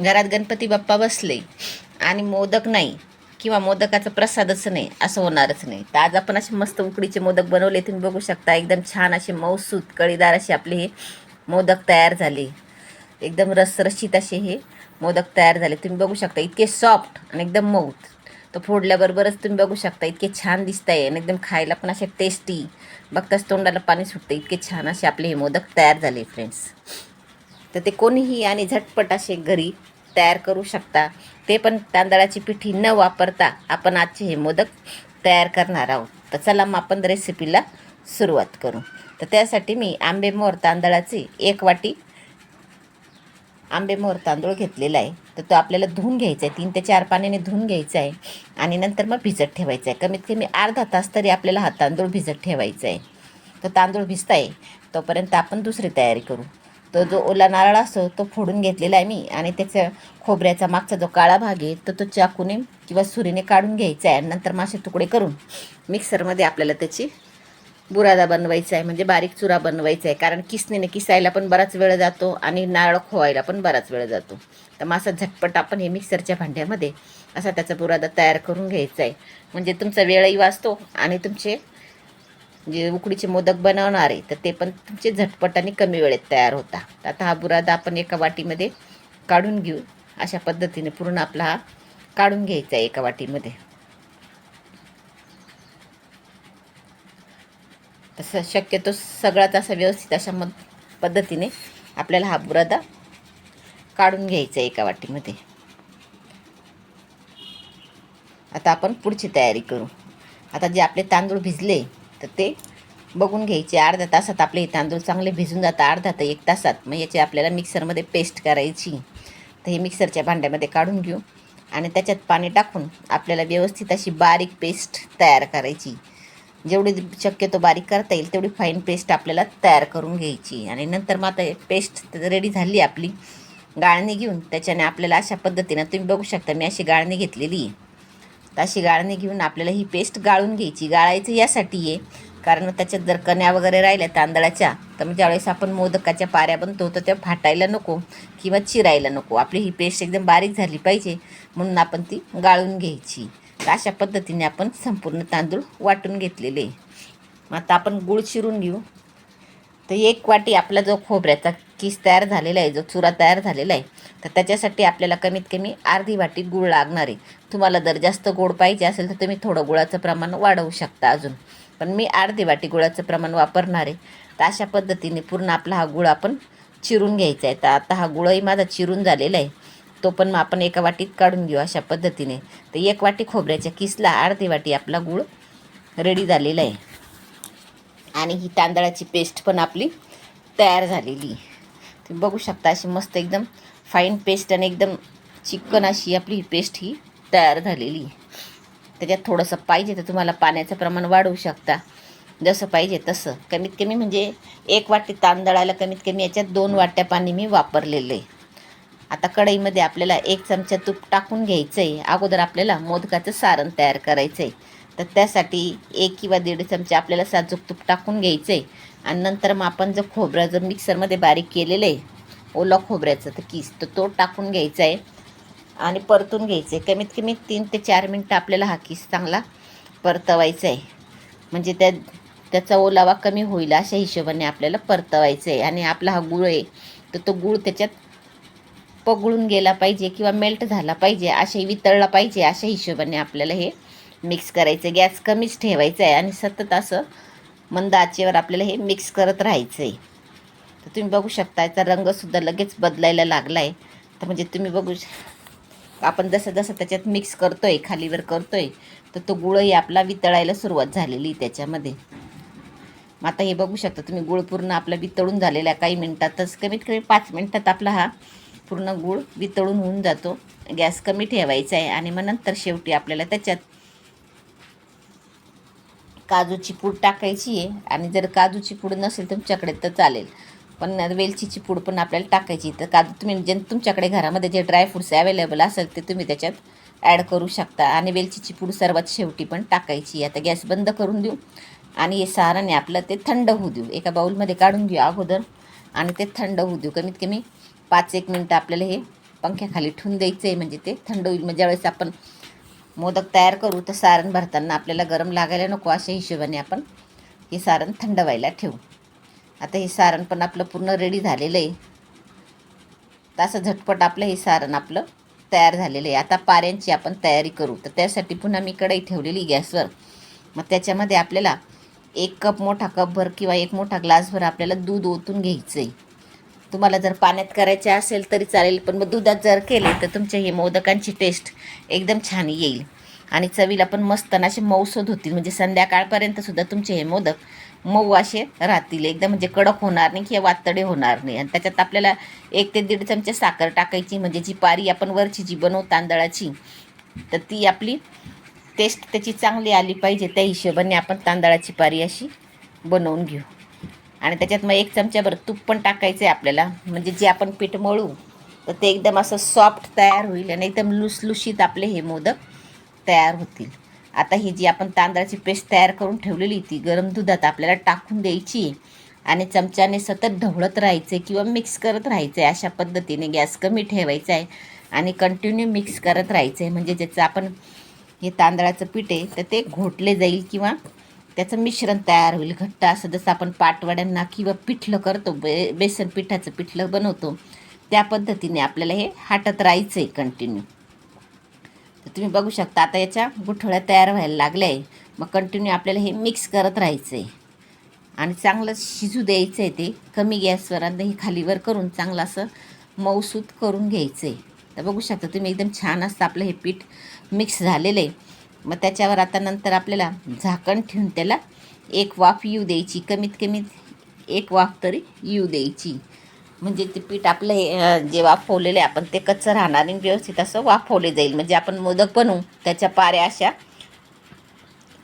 घरात गणपती बाप्पा बसले आणि मोदक नाही किंवा मोदकाचा प्रसादच नाही असं होणारच नाही. तर आज आपण असे मस्त उकडीचे मोदक बनवले तुम्ही बघू शकता एकदम छान असे मऊसूत कळीदार असे आपले हे मोदक तयार झाले. एकदम रसरशीत असे हे मोदक तयार झाले. तुम्ही बघू शकता इतके सॉफ्ट आणि एकदम मऊ. तर फोडल्याबरोबरच तुम्ही बघू शकता इतके छान दिसत आहे आणि एकदम खायला पण असे टेस्टी बघताच तोंडाला पाणी सुटतं इतके छान असे आपले हे मोदक तयार झाले फ्रेंड्स तर ते कोणीही आणि झटपट असे घरी तयार करू शकता. ते पण तांदळाची पिठी न वापरता आपण आजचे हे मोदक तयार करणार आहोत. तर चला मग आपण रेसिपीला सुरुवात करू. तर त्यासाठी मी आंबेमोहर तांदळाची एक वाटी आंबेमोहर तांदूळ घेतलेला आहे. तर तो आपल्याला धुवून घ्यायचा आहे. तीन ते चार पाण्याने धुवून घ्यायचा आहे. आणि नंतर मग भिजत ठेवायचा आहे. कमीत कमी अर्धा तास तरी आपल्याला हा तांदूळ भिजत ठेवायचा आहे. तो तांदूळ भिजता आहे तोपर्यंत आपण दुसरी तयारी करू. तो जो ओला नारळ असतो तो फोडून घेतलेला आहे मी. आणि त्याच्या खोबऱ्याचा मागचा जो काळा भाग आहे तर तो चाकूने किंवा सुरीने काढून घ्यायचा आहे. आणि नंतर मासे तुकडे करून मिक्सरमध्ये आपल्याला त्याची बुरादा बनवायचा आहे. म्हणजे बारीक चुरा बनवायचा आहे. कारण किसणीने किसायला पण बराच वेळ जातो आणि नारळ खोवायला पण बराच वेळ जातो. तर मासा झटपट आपण हे मिक्सरच्या भांड्यामध्ये असा त्याचा बुरादा तयार करून घ्यायचा आहे. म्हणजे तुमचा वेळही वाचतो आणि तुमचे जे उकडीचे मोदक बनवणार आहे तर ते पण तुमचे झटपट आणि कमी वेळेत तयार होता. आता हा बुरादा आपण एका वाटीमध्ये काढून घेऊ. अशा पद्धतीने पूर्ण आपला हा काढून घ्यायचा आहे एका वाटीमध्ये. तसं शक्यतो सगळाच असा व्यवस्थित अशा मद पद्धतीने आपल्याला हा बुरादा काढून घ्यायचा आहे एका वाटीमध्ये. आता आपण पुढची तयारी करू. आता जे आपले तांदूळ भिजले तर ते बघून घ्यायचे. अर्ध्या तासात आपले हे तांदूळ चांगले भिजून जातात अर्धा तर एक तासात. मग याची आपल्याला मिक्सरमध्ये पेस्ट करायची. तर हे मिक्सरच्या भांड्यामध्ये काढून घेऊ आणि त्याच्यात पाणी टाकून आपल्याला व्यवस्थित अशी बारीक पेस्ट तयार करायची. जेवढी शक्यतो बारीक करता येईल तेवढी फाईन पेस्ट आपल्याला तयार करून घ्यायची. आणि नंतर मग आता पेस्ट रेडी झाली आपली. गाळणी घेऊन त्याच्याने आपल्याला अशा पद्धतीनं तुम्ही बघू शकता मी अशी गाळणी घेतलेली आहे. तर अशी गाळणी घेऊन आपल्याला ही पेस्ट गाळून घ्यायची. गाळायचं यासाठी आहे. कारण त्याच्यात जर कण्या वगैरे राहिल्या तांदळाच्या तर मग ज्यावेळेस आपण मोदकाच्या पाऱ्या बनतो तर त्या फाटायला नको किंवा चिरायला नको. आपली ही पेस्ट एकदम बारीक झाली पाहिजे म्हणून आपण ती गाळून घ्यायची. तर अशा पद्धतीने आपण संपूर्ण तांदूळ वाटून घेतलेले मग आता आपण गुळ चिरून घेऊ. तर एक वाटी आपला जो खोबऱ्याचा किस तयार झालेला आहे जो चुरा तयार झालेला आहे तर त्याच्यासाठी आपल्याला कमीत कमी अर्धी वाटी गूळ लागणार आहे. तुम्हाला जर जास्त गोड पाहिजे असेल तर तुम्ही थोडं गुळाचं प्रमाण वाढवू शकता अजून. पण मी अर्धी वाटी गुळाचं प्रमाण वापरणार आहे. तर अशा पद्धतीने पूर्ण आपला हा गुळ आपण चिरून घ्यायचा आहे. तर आता हा गुळही माझा चिरून झालेला आहे. तो पण मग आपण एका वाटीत काढून घेऊ अशा पद्धतीने. तर एक वाटी खोबऱ्याच्या किसला अर्धी वाटी आपला गूळ रेडी झालेला आहे. आणि ही तांदळाची पेस्ट पण आपली तयार झालेली तुम्ही बघू शकता अशी मस्त एकदम फाईन पेस्ट आणि एकदम चिकन अशी आपली पेस्ट ही तयार झालेली आहे. त्याच्यात थोडंसं पाहिजे तर तुम्हाला पाण्याचं प्रमाण वाढवू शकता. जसं पाहिजे तसं. कमीत कमी म्हणजे एक वाटी तांदळाला कमीत कमी याच्यात दोन वाट्या पाणी मी वापरलेलं आहे. आता कढईमध्ये आपल्याला एक चमचा तूप टाकून घ्यायचं आहे अगोदर आपल्याला मोदकाचं सारण तयार करायचं आहे तर त्यासाठी एक किंवा दीड चमचा आपल्याला साजूक तूप टाकून घ्यायचं आहे आणि नंतर मग आपण जर खोबरं जर मिक्सरमध्ये बारीक केलेलं आहे ओला खोबऱ्याचा तर किस तर तो टाकून घ्यायचा आहे आणि परतून घ्यायचं आहे कमीत कमी तीन ते चार मिनटं आपल्याला हा किस चांगला परतवायचा आहे म्हणजे त्या त्याचा ओलावा कमी होईल अशा हिशोबाने आपल्याला परतवायचं आहे आणि आपला हा गुळ आहे तर तो गुळ त्याच्यात पगळून गेला पाहिजे किंवा मेल्ट झाला पाहिजे असे वितळला पाहिजे अशा हिशोबाने आपल्याला हे मिक्स करायचं गॅस कमीच ठेवायचा आहे आणि सतत असं मंद आचेवर आपल्याला हे मिक्स करत राहायचं आहे तर तुम्ही बघू शकता याचा रंगसुद्धा लगेच बदलायला लागला आहे तर म्हणजे तुम्ही बघू आपण जसं जसं त्याच्यात मिक्स करतो आहे खालीवर करतो आहे तर तो गुळही आपला वितळायला सुरुवात झालेली त्याच्यामध्ये. मग आता हे बघू शकता तुम्ही गुळ पूर्ण आपला वितळून झालेला आहे. काही मिनटातच कमीत कमी पाच मिनटात आपला हा पूर्ण गुळ वितळून होऊन जातो. गॅस कमी ठेवायचा आहे आणि मग नंतर शेवटी आपल्याला त्याच्यात काजूची पूड टाकायची आहे. आणि जर काजूची पूड नसेल तुमच्याकडे तर चालेल. पण वेलचीची पूड पण आपल्याला टाकायची तर काजू तुम्ही जे तुमच्याकडे घरामध्ये जे ड्रायफ्रुट्स अवेलेबल असेल ते तुम्ही त्याच्यात ॲड करू शकता. आणि वेलचीची पूड सर्वात शेवटी पण टाकायची आता गॅस बंद करून देऊ. आणि हे साराने आपलं ते थंड होऊ देऊ. एका बाऊलमध्ये काढून घेऊ अगोदर. आणि ते थंड होऊ देऊ. कमीत कमी पाच एक मिनटं आपल्याला हे पंख्याखाली ठेवून द्यायचं आहे म्हणजे ते थंड होईल. म्हणजे ज्यावेळेस आपण मोदक तयार करू तर सारण भरताना आपल्याला गरम लागायला नको. अशा हिशोबाने आपण हे सारण थंड व्हायला ठेवू. आता हे सारण पण आपलं पूर्ण रेडी झालेलं आहे. तसं झटपट आपलं हे सारण आपलं तयार झालेलं आहे. आता पाऱ्यांची आपण तयारी करू. तर त्यासाठी पुन्हा मी कढई ठेवलेली गॅसवर. मग त्याच्यामध्ये आपल्याला एक कप मोठा कपभर किंवा एक मोठा ग्लासभर आपल्याला दूध ओतून घ्यायचं आहे. तुम्हाला जर पाण्यात करायचे असेल तरी चालेल पण मग दुधात जर केले तर तुमच्या हे मोदकांची टेस्ट एकदम छान येईल. आणि चवीला पण मस्त आणि असे मऊसूद होतील. म्हणजे संध्याकाळपर्यंत सुद्धा तुमचे हे मोदक मऊ असे राहतील. एकदम म्हणजे कडक होणार नाही किंवा वातडे होणार नाही. आणि त्याच्यात आपल्याला एक ते दीड चमचे साखर टाकायची म्हणजे जी पारी आपण वरची जी बनवू तांदळाची तर ती आपली टेस्ट त्याची चांगली आली पाहिजे. त्या हिशोबाने आपण तांदळाची पारी अशी बनवून घेऊ. आणि त्याच्यात मग एक चमच्याभर तूप पण टाकायचं आहे आपल्याला. म्हणजे जे आपण पीठ मळू तर ते एकदम असं सॉफ्ट तयार होईल आणि एकदम लुसलुशीत आपले हे मोदक तयार होतील. आता ही जी आपण तांदळाची पेस्ट तयार करून ठेवलेली ती गरम दुधात आपल्याला टाकून द्यायची आणि चमच्याने सतत ढवळत राहायचे किंवा मिक्स करत राहायचं आहे अशा पद्धतीने गॅस कमी ठेवायचा आहे आणि कंटिन्यू मिक्स करत राहायचं. आहे म्हणजे ज्याचं आपण हे तांदळाचं पीठ आहे तर ते घोटले जाईल किंवा त्याचं मिश्रण तयार होईल. घट्ट असं जसं आपण पाटवड्यांना किंवा पिठलं करतो बे बेसन पिठाचं पिठलं बनवतो त्या पद्धतीने आपल्याला हे हाटत राहायचं आहे कंटिन्यू तुम्ही बघू शकता आता याच्या गुठळ्या तयार व्हायला लागल्या आहे मग कंटिन्यू आपल्याला हे मिक्स करत राहायचं आहे आणि चांगलं शिजू द्यायचं आहे ते कमी गॅसवर आणि हे खालीवर करून चांगलं असं मऊसूत करून घ्यायचं आहे तर बघू शकता तुम्ही एकदम छान असतं आपलं हे पीठ मिक्स झालेलं आहे मग त्याच्यावर आता नंतर आपल्याला झाकण ठेवून त्याला एक वाफ येऊ द्यायची कमीत कमीत एक वाफ तरी येऊ द्यायची. म्हणजे ते पीठ आपलं हे जे वाफवलेलं आहे आपण ते कच्चं राहणार आणि व्यवस्थित असं वाफवले जाईल. म्हणजे आपण मोदक बनवू त्याच्या पाऱ्या अशा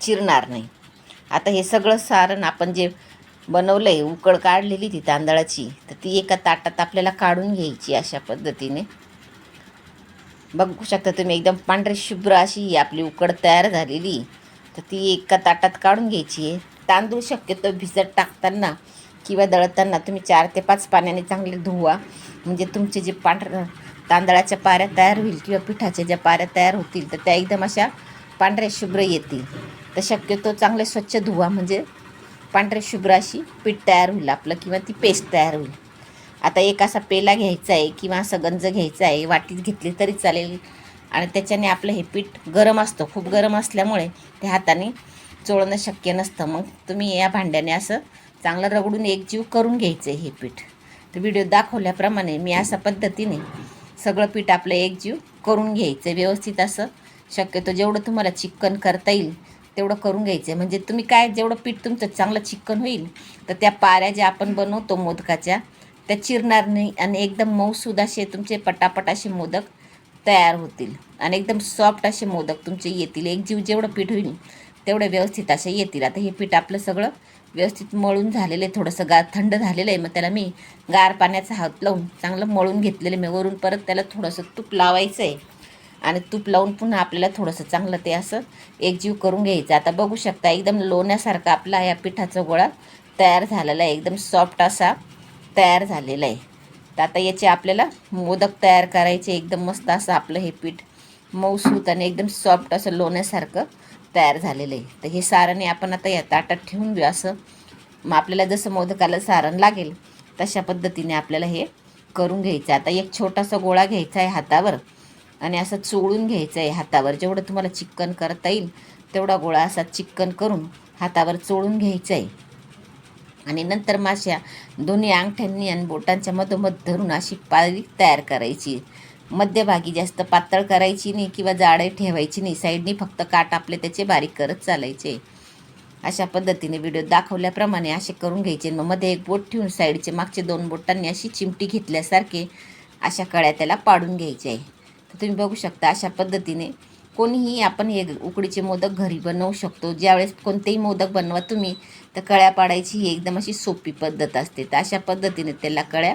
चिरणार नाही. आता हे सगळं सारण आपण जे बनवलं आहे उकळ काढलेली ती तांदळाची तर ती एका ताटात आपल्याला काढून घ्यायची अशा पद्धतीने. बघू शकता तुम्ही एकदम पांढरे शुभ्र अशी ही आपली उकड तयार झालेली. तर ती एका ताटात काढून घ्यायची आहे. तांदूळ शक्यतो भिजत टाकताना किंवा दळताना तुम्ही चार ते पाच पाण्याने चांगले धुवा. म्हणजे तुमचे जे पांढर तांदळाच्या पाऱ्या तयार होईल किंवा पिठाच्या ज्या पाऱ्या तयार होतील तर त्या एकदम अशा पांढऱ्या शुभ्र येतील. तर शक्यतो चांगले स्वच्छ धुवा. म्हणजे पांढऱ्या शुभ्र अशी पीठ तयार होईल आपलं किंवा ती पेस्ट तयार होईल. आता एक असा पेला घ्यायचा आहे किंवा असं गंज घ्यायचा आहे वाटीत घेतली तरी चालेल. आणि त्याच्याने आपलं हे पीठ गरम असतं. खूप गरम असल्यामुळे ते हाताने चोळणं शक्य नसतं. मग तुम्ही या भांड्याने असं चांगलं रगडून एकजीव करून घ्यायचं आहे हे पीठ. तर व्हिडिओ दाखवल्याप्रमाणे मी अशा पद्धतीने सगळं पीठ आपलं एकजीव करून घ्यायचं. आहे व्यवस्थित असं शक्यतो जेवढं तुम्हाला चिक्कन करता येईल तेवढं करून घ्यायचं. आहे म्हणजे तुम्ही काय जेवढं पीठ तुमचं चांगलं चिकन होईल तर त्या पाऱ्या ज्या आपण बनवतो मोदकाच्या त्या चिरणार नाही आणि एकदम मऊसूद असे तुमचे पटापट असे मोदक तयार होतील. आणि एकदम सॉफ्ट असे मोदक तुमचे येतील. एकजीव जेवढं पीठ होईल तेवढं व्यवस्थित असे येतील. आता हे पीठ आपलं सगळं व्यवस्थित मळून झालेलं आहे. थोडंसं गार थंड झालेलं आहे. मग त्याला मी गार पाण्याचा हात लावून चांगलं मळून घेतलेलं आहे. मी वरून परत त्याला थोडंसं तूप लावायचं आहे. आणि तूप लावून पुन्हा आपल्याला थोडंसं चांगलं ते असं एकजीव करून घ्यायचं. आता बघू शकता एकदम लोण्यासारखा आपला या पिठाचा गोळा तयार झालेला आहे. एकदम सॉफ्ट असा तयार झालेला आहे. तर आता याचे आपल्याला मोदक तयार करायचे. एकदम मस्त असं आपलं हे पीठ मऊसूत आणि एकदम सॉफ्ट असं लोण्यासारखं तयार झालेलं आहे. तर हे सारण आपण आता या ताटात ठेवून घेऊ असं मग आपल्याला जसं मोदकाला सारण लागेल तशा पद्धतीने आपल्याला हे करून घ्यायचं. आता एक छोटासा गोळा घ्यायचा आहे हातावर आणि असं चोळून घ्यायचं आहे हातावर. जेवढं तुम्हाला चिकन करता येईल तेवढा गोळा असा चिकन करून हातावर चोळून घ्यायचं आहे. आणि नंतर माश्या दोन्ही अंगठ्यांनी आणि बोटांच्या मधोमध धरून अशी पाळी तयार करायची. मध्यभागी जास्त पातळ करायची नाही किंवा जाडे ठेवायची नाही. साईडनी फक्त काट आपले त्याचे बारीक करत चालायचे. अशा पद्धतीने व्हिडिओ दाखवल्याप्रमाणे असे करून घ्यायचे मग मध्ये एक बोट ठेवून साईडचे मागचे दोन बोटांनी अशी चिमटी घेतल्यासारखे अशा कळ्या त्याला पाडून घ्यायचे आहे. तर तुम्ही बघू शकता अशा पद्धतीने कोणीही आपण हे उकडीचे मोदक घरी बनवू शकतो. ज्यावेळेस कोणतेही मोदक बनवा तुम्ही तर कळ्या पाडायची ही एकदम अशी सोपी पद्धत असते. तर अशा पद्धतीने त्याला कळ्या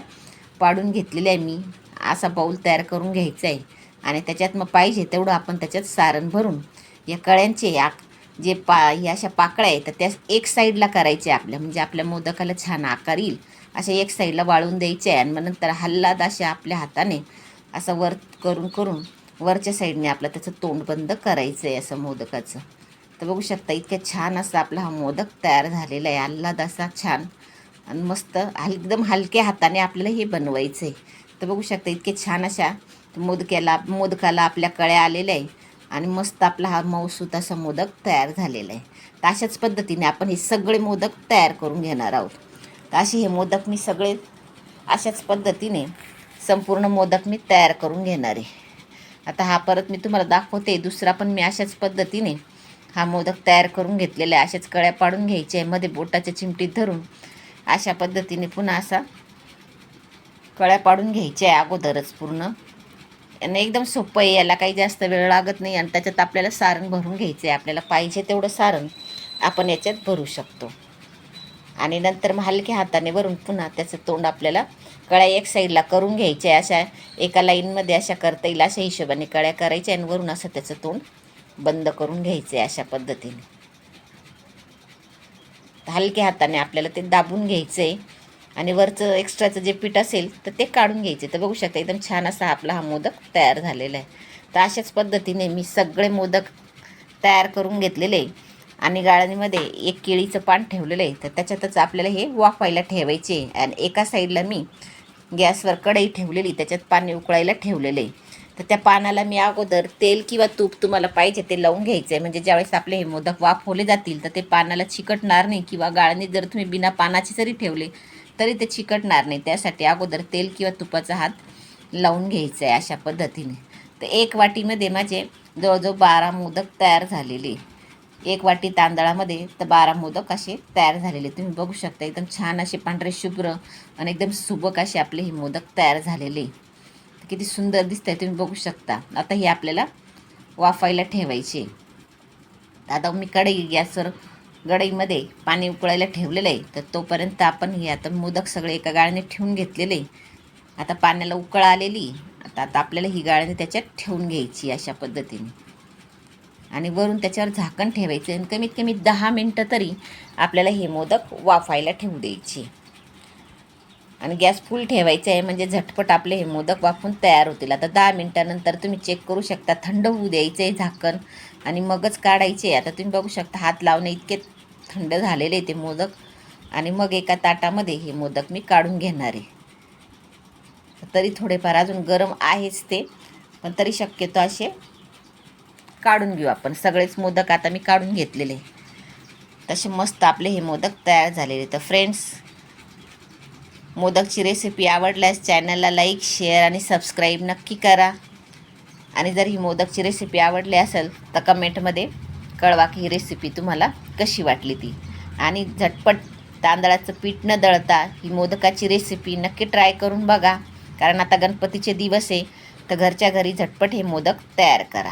पाडून घेतलेल्या आहे मी. असा बाऊल तयार करून घ्यायचा आहे. आणि त्याच्यात मग पाहिजे तेवढं आपण त्याच्यात सारण भरून या कळ्यांचे या जे पा या अशा पाकळ्या आहेत तर त्या एक साईडला करायचे आपल्या म्हणजे आपल्या मोदकाला छान आकार येईल अशा एक साईडला वाळून द्यायचे आहे आणि मग नंतर हल्लाद अशा आपल्या हाताने असं वर करून करून वरच्या साईडने आपलं त्याचं तोंड बंद करायचं आहे असं मोदकाचं. तर बघू शकता इतक्या छान असा आपला हा मोदक तयार झालेला आहे आल्हाद असा छान आणि मस्त हल एकदम हलक्या हाताने आपल्याला हे बनवायचं आहे तर बघू शकता इतके छान अशा मोदक्याला मोदकाला आपल्या कळ्या आलेल्या आहे. आणि मस्त आपला हा मऊसूत असा मोदक तयार झालेला आहे. तर अशाच पद्धतीने आपण हे सगळे मोदक तयार करून घेणार आहोत. तर असे हे मोदक मी सगळे अशाच पद्धतीने संपूर्ण मोदक मी तयार करून घेणार आहे. आता हा परत मी तुम्हाला दाखवते दुसरा पण मी अशाच पद्धतीने हा मोदक तयार करून घेतलेला आहे. अशाच कळ्या पाडून घ्यायच्या आहे मध्ये बोटाच्या चिमटीत धरून. अशा पद्धतीने पुन्हा असा कळ्या पाडून घ्यायच्या आहे अगोदरच पूर्ण. आणि एकदम सोपं आहे याला काही जास्त वेळ लागत नाही आणि त्याच्यात आपल्याला सारण भरून घ्यायचं आहे आपल्याला पाहिजे तेवढं सारण आपण याच्यात भरू शकतो. आणि नंतर मग हलक्या हाताने भरून पुन्हा त्याचं तोंड आपल्याला कळ्या एक साईडला करून घ्यायच्या. आहे अशा एका लाईनमध्ये अशा करता येईल अशा हिशोबाने कळ्या करायच्या आणि वरून असं त्याचं तोंड बंद करून घ्यायचं आहे अशा पद्धतीने. हलक्या हाताने आपल्याला ते दाबून घ्यायचं आहे आणि वरचं एक्स्ट्राचं जे पीठ असेल तर ते काढून घ्यायचे. तर बघू शकता एकदम छान असा आपला हा मोदक तयार झालेला आहे. तर अशाच पद्धतीने मी सगळे मोदक तयार करून घेतलेले आहे. आणि गाळणीमध्ये एक केळीचं पान ठेवलेलं आहे. तर त्याच्यातच आपल्याला हे वाफायला ठेवायचे आणि एका साईडला मी गॅसवर कढई ठेवलेली त्याच्यात पाणी उकळायला ठेवलेलं आहे. तर त्या पानाला मी अगोदर तेल किंवा तूप तुम्हाला पाहिजे ते लावून घ्यायचं आहे. म्हणजे ज्यावेळेस आपले हे मोदक वाफवले जातील तर ते पानाला चिकटणार नाही किंवा गाळणीत जर तुम्ही बिना पानाचे जरी ठेवले तरी ते चिकटणार नाही. त्यासाठी अगोदर तेल किंवा तुपाचा हात लावून घ्यायचा आहे अशा पद्धतीने. तर एक वाटीमध्ये माझे जवळजवळ बारा मोदक तयार झालेले. एक वाटी तांदळामध्ये तर बारा मोदक असे तयार झालेले. तुम्ही बघू शकता एकदम छान असे पांढरे शुभ्र आणि एकदम सुबक असे आपले हे मोदक तयार झालेले. किती सुंदर दिसत आहे तुम्ही बघू शकता. आता हे आपल्याला वाफायला ठेवायचे. आता मी कढई गॅसवर गडईमध्ये पाणी उकळायला ठेवलेलं आहे तर तोपर्यंत आपण हे आता मोदक सगळे एका गाळ्याने ठेवून घेतलेले आता पाण्याला उकळ आलेली आता आता आपल्याला ही गाळ्याने त्याच्यात ठेवून घ्यायची अशा पद्धतीने. आणि वरून त्याच्यावर झाकण ठेवायचं आणि कमीत कमी दहा मिनटं तरी आपल्याला हे मोदक वाफायला ठेवू द्यायची आणि गॅस फुल ठेवायचं आहे म्हणजे झटपट आपले हे मोदक वाफून तयार होतील. आता दहा मिनटानंतर तुम्ही चेक करू शकता थंड होऊ द्यायचं आहे झाकण. आणि मगच काढायचे आता तुम्ही बघू शकता हात लावणे इतके थंड झालेले ते मोदक. आणि मग एका ताटामध्ये हे मोदक मी काढून घेणार आहे. तरी थोडेफार अजून गरम आहेच ते पण तरी शक्यतो असे काढून घेऊ आपण. सगळेच मोदक आता मी काढून घेतलेले. तसे मस्त आपले हे मोदक तयार झालेले तर फ्रेंड्स मोदकची रेसिपी आवडल्यास चॅनलला लाईक शेअर आणि सबस्क्राईब नक्की करा. आणि जर ही मोदकची रेसिपी आवडली असेल तर कमेंटमध्ये कळवा की ही रेसिपी तुम्हाला कशी वाटली ती. आणि झटपट तांदळाचं पीठ न दळता ही मोदकाची रेसिपी नक्की ट्राय करून बघा. कारण आता गणपतीचे दिवस आहे तर घरच्या घरी झटपट हे मोदक तयार करा.